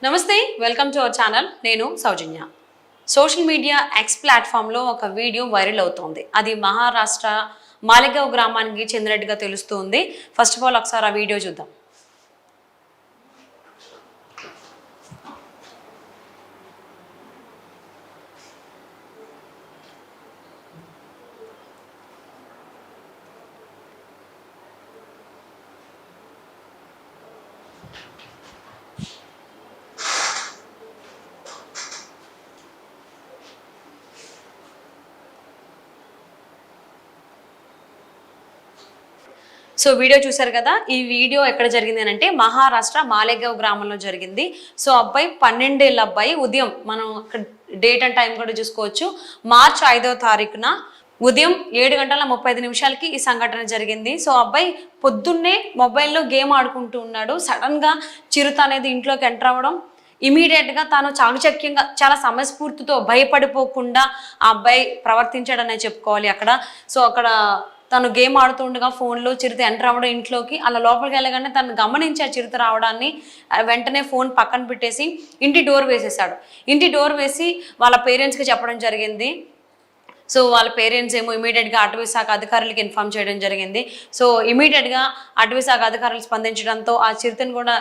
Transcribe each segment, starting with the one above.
నమస్తే welcome to our channel నేను సౌజన్య. Social media X ప్లాట్ఫామ్లో ఒక వీడియో వైరల్ అవుతోంది. అది మహారాష్ట్ర మాలిగావ్ గ్రామానికి చెందినట్టుగా తెలుస్తుంది. ఫస్ట్ ఆఫ్ ఆల్ ఒకసారి ఆ వీడియో చూద్దాం. సో వీడియో చూశారు కదా ఈ వీడియో ఎక్కడ జరిగింది అని అంటే మహారాష్ట్ర మాలేగావ్ గ్రామంలో జరిగింది. సో అబ్బాయి పన్నెండేళ్ళ అబ్బాయి ఉదయం మనం డేట్ అండ్ టైం కూడా చూసుకోవచ్చు మార్చ్ ఐదవ తారీఖున ఉదయం ఏడు గంటల ముప్పై ఐదు నిమిషాలకి ఈ సంఘటన జరిగింది. సో అబ్బాయి పొద్దున్నే మొబైల్లో గేమ్ ఆడుకుంటూ ఉన్నాడు. సడన్గా చిరుత అనేది ఇంట్లోకి ఎంటర్ అవ్వడం ఇమీడియట్గా తాను చాకచక్యంగా చాలా సమస్ఫూర్తితో భయపడిపోకుండా ఆ అబ్బాయి ప్రవర్తించాడనే చెప్పుకోవాలి అక్కడ. సో అక్కడ తను గేమ్ ఆడుతుండగా ఫోన్లో చిరుత ఎంటర్ అవ్వడం ఇంట్లోకి అలా లోపలికి వెళ్ళగానే తను గమనించి ఆ చిరుత రావడాన్ని వెంటనే ఫోన్ పక్కన పెట్టేసి ఇంటి డోర్ వేసేసాడు ఇంటి డోర్ వేసి వాళ్ళ పేరెంట్స్కి చెప్పడం జరిగింది. సో వాళ్ళ పేరెంట్స్ ఏమో ఇమీడియట్గా అటవీ శాఖ అధికారులకి ఇన్ఫామ్ చేయడం జరిగింది. సో ఇమీడియట్గా అటవీ శాఖ అధికారులు స్పందించడంతో ఆ చిరుతను కూడా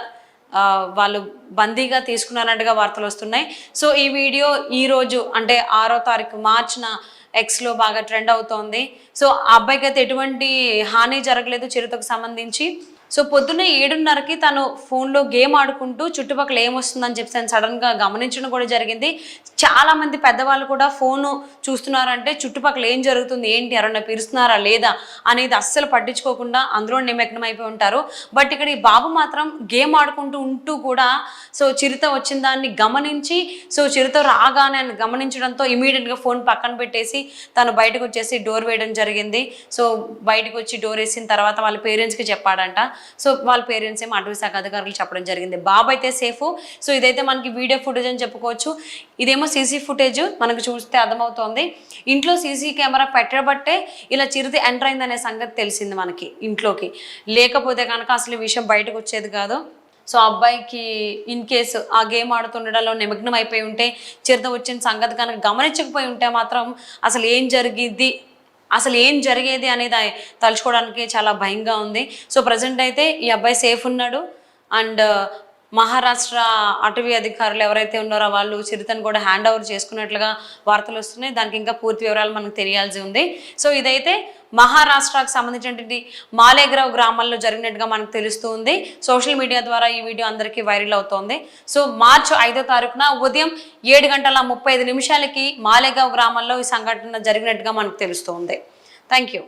వాళ్ళు బందీగా తీసుకున్నారన్నట్టుగా వార్తలు వస్తున్నాయి. సో ఈ వీడియో ఈ రోజు అంటే ఆరో తారీఖు మార్చిన ఎక్స్లో బాగా ట్రెండ్ అవుతోంది. సో ఆ అబ్బాయికి అయితే ఎటువంటి హాని జరగలేదు చిరుతకు సంబంధించి. సో పొద్దున్నే ఏడున్నరకి తను ఫోన్లో గేమ్ ఆడుకుంటూ చుట్టుపక్కల ఏమొస్తుందని చెప్పి తను సడన్గా గమనించడం కూడా జరిగింది. చాలా మంది పెద్దవాళ్ళు కూడా ఫోను చూస్తున్నారంటే చుట్టుపక్కల ఏం జరుగుతుంది ఏంటి ఎవరన్నా పిలుస్తున్నారా లేదా అనేది అస్సలు పట్టించుకోకుండా అందులో నిమగ్నం అయిపోయి ఉంటారు. బట్ ఇక్కడ ఈ బాబు మాత్రం గేమ్ ఆడుకుంటూ ఉంటూ కూడా సో చిరుత వచ్చిన దాన్ని గమనించి సో చిరుత రాగానే అని గమనించడంతో ఇమీడియట్గా ఫోన్ పక్కన పెట్టేసి తను బయటకు వచ్చేసి డోర్ వేయడం జరిగింది. సో బయటకు వచ్చి డోర్ వేసిన తర్వాత వాళ్ళ పేరెంట్స్కి చెప్పాడంట. సో వాళ్ళ పేరెంట్స్ ఏమో అటవీ శాఖ అధికారులు చెప్పడం జరిగింది. బాబు అయితే సేఫ్. సో ఇదైతే మనకి వీడియో ఫుటేజ్ అని చెప్పుకోవచ్చు. ఇదేమో సీసీ ఫుటేజ్ మనకు చూస్తే అర్థమవుతోంది. ఇంట్లో సీసీ కెమెరా పెట్టబట్టే ఇలా చిరుత ఎంటర్ అయిందనే సంగతి తెలిసింది మనకి ఇంట్లోకి. లేకపోతే కనుక అసలు ఈ విషయం బయటకు వచ్చేది కాదు. సో ఆ అబ్బాయికి ఇన్ కేసు ఆ గేమ్ ఆడుతుండడంలో నిమగ్నం అయిపోయి ఉంటే చిరుత వచ్చిన సంగతి కనుక గమనించకపోయి ఉంటే మాత్రం అసలు ఏం జరిగిద్ది అసలు ఏం జరిగేది అనేది తలుచుకోవడానికి చాలా భయంగా ఉంది. సో ప్రజెంట్ అయితే ఈ అబ్బాయి సేఫ్ ఉన్నాడు. అండ్ మహారాష్ట్ర అటవీ అధికారులు ఎవరైతే ఉన్నారో వాళ్ళు చిరుతను కూడా హ్యాండ్ ఓవర్ చేసుకున్నట్లుగా వార్తలు వస్తున్నాయి. దానికి ఇంకా పూర్తి వివరాలు మనకు తెలియాల్సి ఉంది. సో ఇదైతే మహారాష్ట్రకు సంబంధించినటువంటి మాలేగ్రావ్ గ్రామాల్లో జరిగినట్టుగా మనకు తెలుస్తూ ఉంది. సోషల్ మీడియా ద్వారా ఈ వీడియో అందరికీ వైరల్ అవుతోంది. సో మార్చి ఐదో తారీఖున ఉదయం ఏడు గంటల ముప్పై ఐదు నిమిషాలకి మాలేగావ్ గ్రామంలో ఈ సంఘటన జరిగినట్టుగా మనకు తెలుస్తోంది థ్యాంక్ యూ